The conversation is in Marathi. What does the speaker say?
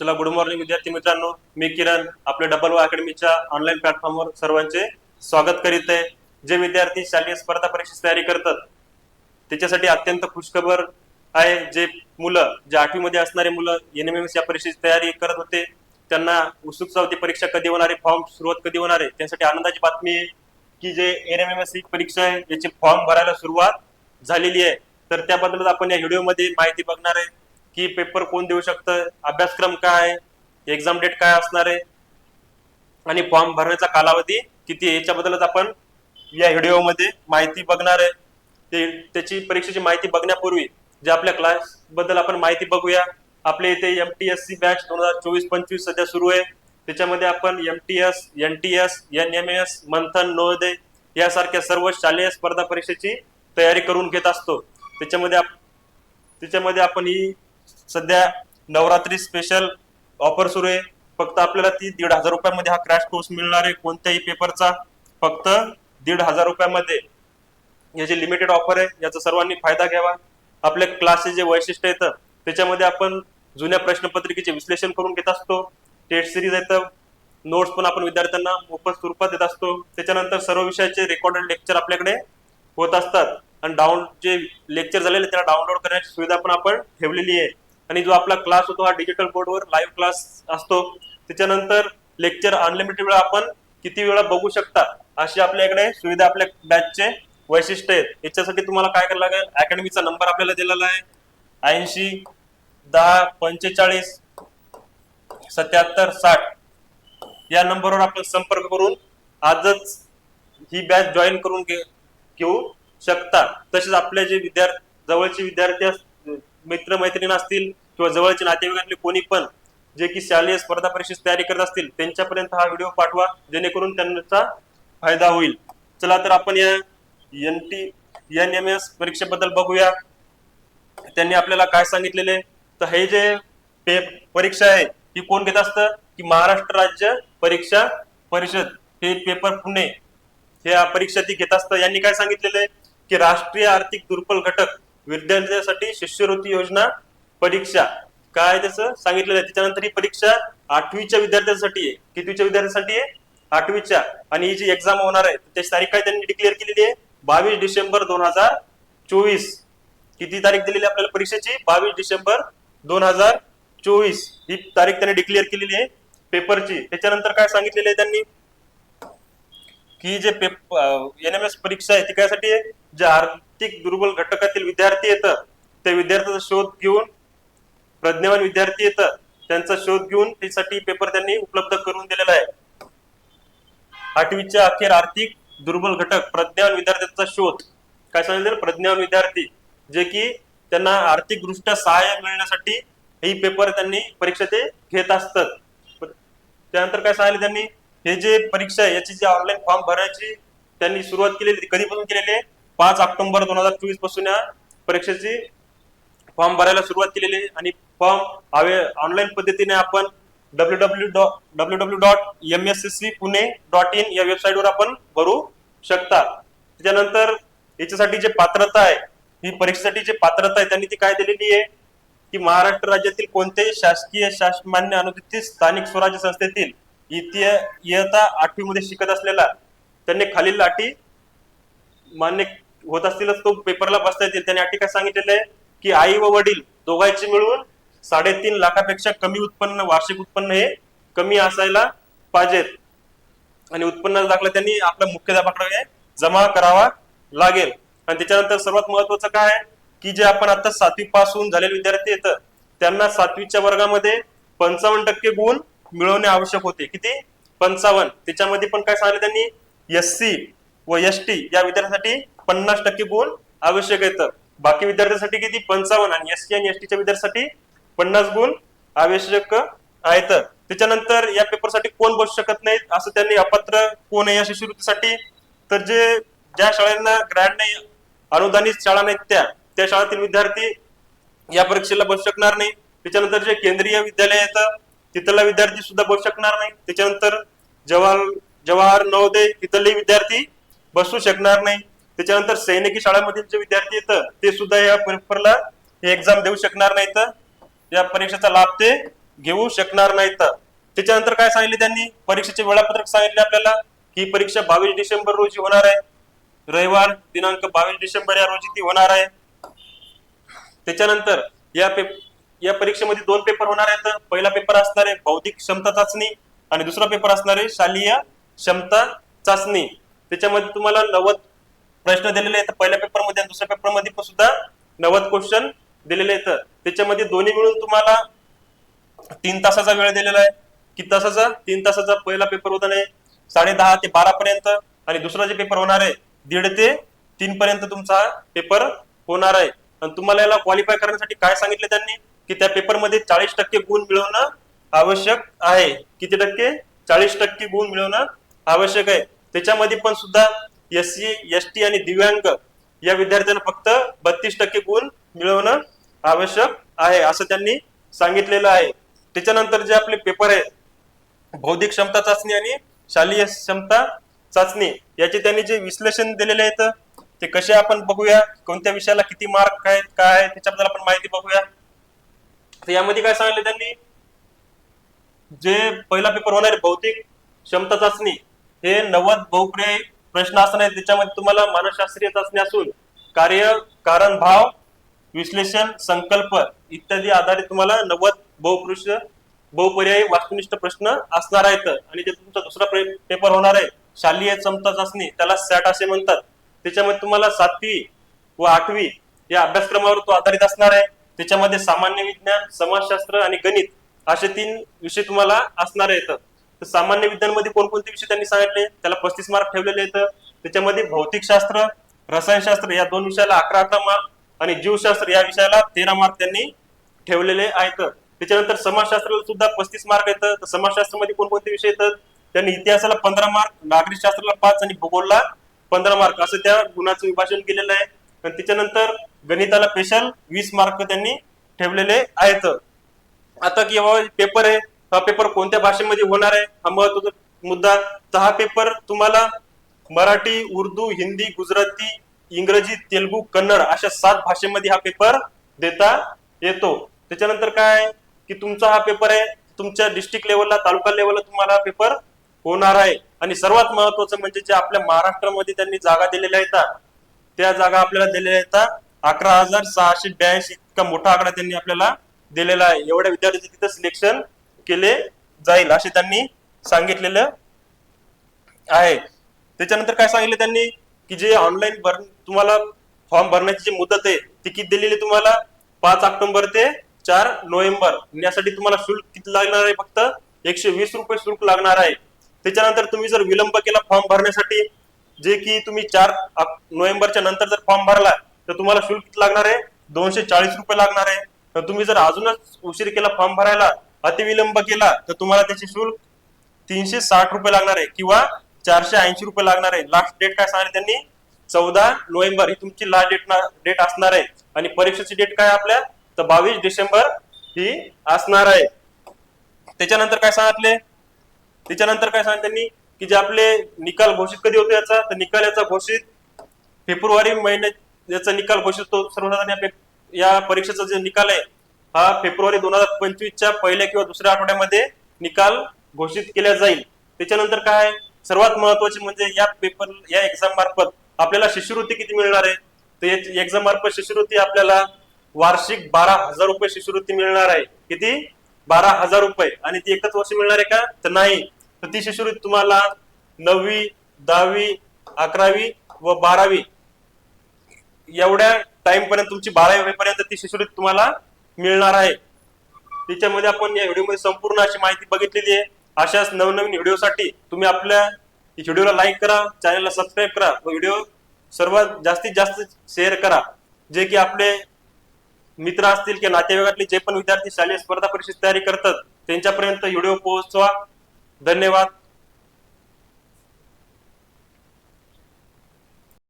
चला गुड मॉर्निंग विद्यार्थी मित्रांनो. मी किरण आपल्या डबल वा अकॅडमीच्या ऑनलाईन प्लॅटफॉर्मवर सर्वांचे स्वागत करीत आहे. जे विद्यार्थी शालेय स्पर्धा परीक्षेची तयारी करतात त्याच्यासाठी अत्यंत खुशखबर आहे जे मुलं जे आठवी मध्ये असणारे मुलं एनएमएमएस या परीक्षेची तयारी करत होते. त्यांना उत्सुकता होती परीक्षा कधी होणार आहे फॉर्म सुरुवात कधी होणार आहे त्यासाठी आनंदाची बातमी आहे की जे एनएमएमएस ही परीक्षा आहे याची फॉर्म भरायला सुरुवात झालेली आहे. तर त्याबद्दल आपण या व्हिडिओमध्ये माहिती बघणार आहे. की पेपर कोण देऊ शकतं? अभ्यासक्रम काय? आहे एक्झाम डेट काय असणार आहे? आणि फॉर्म भरण्याचा कालावधी किती आहे? याच्याबद्दलच आपण या व्हिडिओमध्ये माहिती बघणार आहे. ते त्याची परीक्षेची माहिती बघण्यापूर्वी जे आपल्या क्लासबद्दल आपण माहिती बघूया. आपल्या इथे M T S C batch दोन हजार चोवीस पंचवीस सध्या सुरू आहे. त्याच्यामध्ये आपण M T S N T S N M S Manthan Navodaya यासारख्या सर्व शालेय स्पर्धा परीक्षेची तयारी करून घेत असतो. त्याच्यामध्ये आप- त्याच्यामध्ये आपण ही सध्या नवरात्री स्पेशल ऑफर सुरू आहे. फक्त आपल्याला ती दीड हजार रुपयामध्ये हा क्रॅश कोर्स मिळणार आहे. कोणत्याही पेपरचा फक्त दीड हजार रुपयामध्ये याची लिमिटेड ऑफर आहे. याचा सर्वांनी फायदा घ्यावा. आपल्या क्लासचे जे वैशिष्ट्य येतं त्याच्यामध्ये आपण जुन्या प्रश्नपत्रिकेचे विश्लेषण करून घेत असतो. टेस्ट सिरीज येतं नोट्स पण आपण विद्यार्थ्यांना मोफत स्वरूपात देत असतो. त्याच्यानंतर सर्व विषयाचे रेकॉर्डेड लेक्चर आपल्याकडे होत असतात. आणि डाऊन जे लेक्चर झालेले त्याला डाउनलोड करण्याची सुविधा पण आपण ठेवलेली आहे. आणि जो आपला क्लास होतो हा डिजिटल बोर्डवर लाईव्ह क्लास असतो. त्याच्यानंतर लेक्चर अनलिमिटेड वेळा आपण किती वेळा बघू शकता अशी आपल्याकडे सुविधा आपल्या बॅचचे वैशिष्ट्य आहेत. याच्यासाठी तुम्हाला काय करायला लागेल? अकॅडमीचा नंबर आपल्याला दिलेला आहे. ऐंशी दहा पंचेचाळीस सत्याहत्तर साठ. या नंबरवर आपण संपर्क करून आजच ही बॅच जॉईन करून घे- घेऊ शकता. तसेच आपले जे विद्यार्थी जवळचे विद्यार्थी अस- मित्र मैत्रीण असतील किंवा जवळचे नातेवाईकातले कोणी पण जे की शालेय स्पर्धा परीक्षेची तयारी करत असतील त्यांच्यापर्यंत हा व्हिडिओ पाठवा जेणेकरून त्यांचा फायदा होईल. चला तर आपण या N T N M S परीक्षेबद्दल बघूया. त्यांनी आपल्याला काय सांगितलेले तर हे जे पे परीक्षा आहे ही कोण घेत असतं? की महाराष्ट्र राज्य परीक्षा परिषद हे पेपर पुणे हे परीक्षा ती घेत असतं. यांनी काय सांगितलेलं आहे? की राष्ट्रीय आर्थिक दुर्बल घटक विद्यार्थ्यांसाठी शिष्यवृत्ती योजना परीक्षा. काय त्याचं? सांगितलेलं आहे त्याच्यानंतर ही परीक्षा आठवीच्या विद्यार्थ्यांसाठी आहे. कितवीच्या विद्यार्थ्यांसाठी आहे? आठवीच्या. आणि ही जी एक्झाम होणार आहे त्याची तारीख काय त्यांनी डिक्लेअर केलेली आहे? बावीस डिसेंबर दोन हजार चोवीस. किती तारीख दिलेली आहे आपल्याला परीक्षेची? बावीस डिसेंबर दोन हजार चोवीस. ही तारीख त्यांनी डिक्लेअर केलेली आहे पेपरची त्याच्यानंतर काय सांगितलेलं आहे त्यांनी? की जे एन एम एस परीक्षा आहे ती कायसाठी आहे? जे आर्थिक दुर्बल घटकातील विद्यार्थी येतं त्या विद्यार्थ्याचा शोध घेऊन प्रज्ञावान विद्यार्थी येतात त्यांचा शोध घेऊन त्यासाठी पेपर त्यांनी उपलब्ध करून दिलेला आहे. आठवीच्या अखेर आर्थिक दुर्बल घटक प्रज्ञावान विद्यार्थ्यांचा शोध. काय सांगितलं प्रज्ञावान विद्यार्थी. जे की त्यांना आर्थिक दृष्ट्या सहाय्य मिळण्यासाठी ही पेपर त्यांनी परीक्षा ते घेत असतात. त्यानंतर काय सांगितलं त्यांनी? हे जे परीक्षा आहे याची जी ऑनलाईन फॉर्म भरायची त्यांनी सुरुवात केलेली कधीपासून केलेली आहे? पाच ऑक्टोबर दोन हजार चोवीसपासून या परीक्षेची फॉर्म भरायला सुरुवात केलेली आहे. आणि फॉर्म हवे ऑनलाईन पद्धतीने आपण W W W W dot M S S C Pune dot in या वेबसाईटवर आपण भरू शकता. त्याच्यानंतर याच्यासाठी जे पात्रता आहे ही परीक्षेसाठी जे पात्रता आहे त्यांनी ती काय दिलेली आहे? की महाराष्ट्र राज्यातील कोणत्याही शासकीय शासमान्य अनुसूचित स्थानिक स्वराज्य संस्थेतील इतिहा इयत्ता आठवी मध्ये शिकत असलेला त्यांनी खालील अटी मान्य होत असतीलच तो पेपरला बसता येतील. त्यांनी अटी काय सांगितलेलं आहे की आई व वडील दोघांची मिळून साडेतीन लाखापेक्षा कमी उत्पन्न वार्षिक उत्पन्न हे कमी असायला पाहिजेत. आणि उत्पन्नाचा दाखला त्यांनी आपल्या मुख्याध्यापकाकडे जमा करावा लागेल. आणि त्याच्यानंतर सर्वात महत्वाचं काय आहे? की जे आपण आता सातवी पासून झालेले विद्यार्थी येतं त्यांना सातवीच्या वर्गामध्ये पंचावन्न टक्के गुण मिळवणे आवश्यक होते. किती? पंचावन्न. त्याच्यामध्ये पण काय सांगितलं त्यांनी? एस सी व एस टी या विद्यार्थ्यांसाठी पन्नास टक्के गुण आवश्यक येतं बाकी विद्यार्थ्यांसाठी किती? पंचावन्न. आणि एस सी आणि एस टीच्या विद्यार्थ्यांसाठी पन्नास गुण आवश्यक आहेत. त्याच्यानंतर या पेपरसाठी कोण बसू शकत नाहीत असं त्यांनी अपात्र कोण आहे या शिष्यवृत्तीसाठी? तर जे ज्या शाळांना ग्रँड नाही अनुदानित शाळा नाहीत त्या त्या शाळेतील विद्यार्थी या परीक्षेला बसू शकणार नाही. त्याच्यानंतर जे केंद्रीय विद्यालय येतं तिथला विद्यार्थी सुद्धा बसू शकणार नाही. त्याच्यानंतर जवाहर जवाहर नवोदय तिथले विद्यार्थी बसू शकणार नाही. त्याच्यानंतर सैनिकी शाळांमधील जे विद्यार्थी येतं ते सुद्धा या पेपरला एक्झाम देऊ शकणार नाहीत. या परीक्षेचा लाभ ते घेऊ शकणार नाहीत. त्याच्यानंतर काय सांगितले त्यांनी? परीक्षेचे वेळापत्रक सांगितले आपल्याला ही परीक्षा बावीस डिसेंबर रोजी होणार आहे. रविवार दिनांक बावीस डिसेंबर या रोजी ती होणार आहे. त्याच्यानंतर या पेप या परीक्षेमध्ये दोन पेपर होणार आहेत. पहिला पेपर असणार आहे बौद्धिक क्षमता चाचणी आणि दुसरा पेपर असणार आहे शालेय क्षमता चाचणी. त्याच्यामध्ये तुम्हाला नव्वद प्रश्न दिलेले आहेत. पहिल्या पेपरमध्ये आणि दुसऱ्या पेपरमध्ये पण सुद्धा नव्वद क्वेश्चन दिलेले आहेत. त्याच्यामध्ये दोन्ही मिळून तुम्हाला तीन तासाचा वेळ दिलेला आहे. किती तासाचा तीन तासाचा पहिला पेपर होता नाही साडे दहा ते बारा पर्यंत आणि दुसरा जे पेपर होणार आहे दीड ते तीन पर्यंत तुमचा पेपर होणार आहे. आणि तुम्हाला याला क्वालिफाय करण्यासाठी काय सांगितले त्यांनी? की त्या पेपरमध्ये चाळीस टक्के गुण मिळवणं आवश्यक आहे. किती टक्के? चाळीस टक्के गुण मिळवणं आवश्यक आहे. त्याच्यामध्ये पण सुद्धा एस सी एस टी आणि दिव्यांग या विद्यार्थ्यांना फक्त बत्तीस टक्के गुण मिळवणं आवश्यक आहे असं त्यांनी सांगितलेलं आहे. त्याच्यानंतर जे आपले पेपर आहे बौद्धिक क्षमता चाचणी आणि शालेय क्षमता चाचणी याचे त्यांनी जे विश्लेषण दिलेले आहेत ते कसे आपण बघूया कोणत्या विषयाला किती मार्क आहेत काय आहे त्याच्याबद्दल आपण माहिती बघूया. तर यामध्ये काय सांगितलं त्यांनी? जे पहिला पेपर होणार आहे भौतिक क्षमता चाचणी हे नव्वद बहुपर्यायी प्रश्न असणार आहे त्याच्यामध्ये तुम्हाला मानसशास्त्रीय चाचणी असून कार्य कारण भाव विश्लेषण संकल्प इत्यादी आधारित तुम्हाला नव्वद बहुपृष्ठ बहुपर्यायी वास्तुनिष्ठ प्रश्न असणार आहेत. आणि जे तुमचा दुसरा पेपर होणार आहे. शालेय क्षमता चाचणी त्याला सॅट असे म्हणतात. त्याच्यामध्ये तुम्हाला सातवी व आठवी या अभ्यासक्रमावर तो आधारित असणार आहे. त्याच्यामध्ये सामान्य विज्ञान समाजशास्त्र आणि गणित असे तीन विषय तुम्हाला असणार आहेत. तर सामान्य विज्ञानमध्ये कोणकोणते विषय त्यांनी सांगितले? त्याला पस्तीस मार्क ठेवलेले आहेत. त्याच्यामध्ये भौतिकशास्त्र रसायनशास्त्र या दोन विषयाला अकरा अकरा मार्क आणि जीवशास्त्र या विषयाला तेरा मार्क त्यांनी ठेवलेले आहेत. त्याच्यानंतर समाजशास्त्राला सुद्धा पस्तीस मार्क येतं तर समाजशास्त्रामध्ये कोणकोणते विषय येतात त्यांनी इतिहासाला पंधरा मार्क नागरिकशास्त्राला पाच आणि भूगोलला पंधरा मार्क असं त्या गुणाचं विभाजन केलेलं आहे. आणि त्याच्यानंतर गणिताला स्पेशल वीस मार्क त्यांनी ठेवलेले आहेत. आता की बाबा पेपर आहे. हा पेपर कोणत्या भाषेमध्ये होणार आहे? हा महत्त्वाचा मुद्दा. तर हा पेपर तुम्हाला मराठी उर्दू हिंदी गुजराती इंग्रजी तेलुगू कन्नड अशा सात भाषेमध्ये हा पेपर देता येतो. त्याच्यानंतर काय? आहे की तुमचा हा पेपर आहे तुमच्या डिस्ट्रिक्ट लेवलला तालुका लेवलला तुम्हाला हा पेपर होणार आहे. आणि सर्वात महत्वाचं म्हणजे जे आपल्या महाराष्ट्रामध्ये त्यांनी जागा दिलेल्या आहेत त्या जागा आपल्याला दिलेल्या आहेत अकरा हजार सहाशे ब्याऐंशी इतका मोठा आकडा त्यांनी आपल्याला दिलेला आहे. एवढ्या विद्यार्थ्यांचे तिथे सिलेक्शन केले जाईल असे त्यांनी सांगितलेलं आहे. त्याच्यानंतर काय सांगितलं त्यांनी? की जे ऑनलाईन भर तुम्हाला फॉर्म भरण्याची जी मुदत आहे ती किती दिलेली तुम्हाला? पाच ऑक्टोबर ते चार नोव्हेंबर. यासाठी तुम्हाला शुल्क किती लागणार आहे फक्त? एकशे वीस रुपये शुल्क लागणार आहे. त्याच्यानंतर तुम्ही जर विलंब केला फॉर्म भरण्यासाठी जे की तुम्ही चार नोव्हेंबरच्या नंतर जर फॉर्म भरला तर तुम्हाला शुल्क किती लागणार आहे? दोनशे चाळीस रुपये लागणार आहे. तर तुम्ही जर अजूनच उशीर केला फॉर्म भरायला अतिविलंब केला तर तुम्हाला त्याचे शुल्क तीनशे साठ रुपये लागणार आहे. किंवा चारशे ऐंशी रुपये लागणार आहे. लास्ट डेट काय सांगितलं त्यांनी? चौदा नोव्हेंबर ही तुमची लास्ट डेट डेट असणार आहे. आणि परीक्षेची डेट काय आपल्या? तर बावीस डिसेंबर ही असणार आहे. त्याच्यानंतर काय सांगितले? त्याच्यानंतर काय सांगितलं त्यांनी? की जे आपले निकाल घोषित कधी होतो याचा? तर निकाल याचा घोषित फेब्रुवारी महिन्यात याचा निकाल घोषित होतो. सर्वसाधारण या या परीक्षेचा जे निकाल आहे हा फेब्रुवारी दोन हजार पंचवीसच्या पहिल्या किंवा दुसऱ्या आठवड्यामध्ये निकाल घोषित केला जाईल. त्याच्यानंतर काय आहे? सर्वात महत्त्वाचे म्हणजे या पेपर या एक्झाम मार्फत आपल्याला शिष्यवृत्ती किती मिळणार आहे? तर एक्झाम मार्फत शिष्यवृत्ती आपल्याला वार्षिक बारा हजार रुपये शिष्यवृत्ती मिळणार आहे. किती? बारा हजार रुपये. आणि ती एकच वर्ष मिळणार आहे का? तर नाही. तर ती शिष्यवृत्ती तुम्हाला नववी दहावी अकरावी व बारावी एवढ्या टाइम पर्यंत तुमची बारावी होईपर्यंत ती शिष्यवृत्ती तुम्हाला मिळणार आहे. त्याच्यामध्ये आपण या व्हिडिओमध्ये संपूर्ण अशी माहिती बघितलेली आहे. अशाच नवनवीन व्हिडिओसाठी तुम्ही आपल्या व्हिडिओला लाईक करा चॅनलला सबस्क्राईब करा व व्हिडिओ सर्वात जास्तीत जास्त शेअर करा. जे की आपले मित्र असतील किंवा नातेवाईकातले जे पण विद्यार्थी शालेय स्पर्धा परीक्षेची तयारी करतात त्यांच्यापर्यंत व्हिडिओ पोहोचवा. धन्यवाद.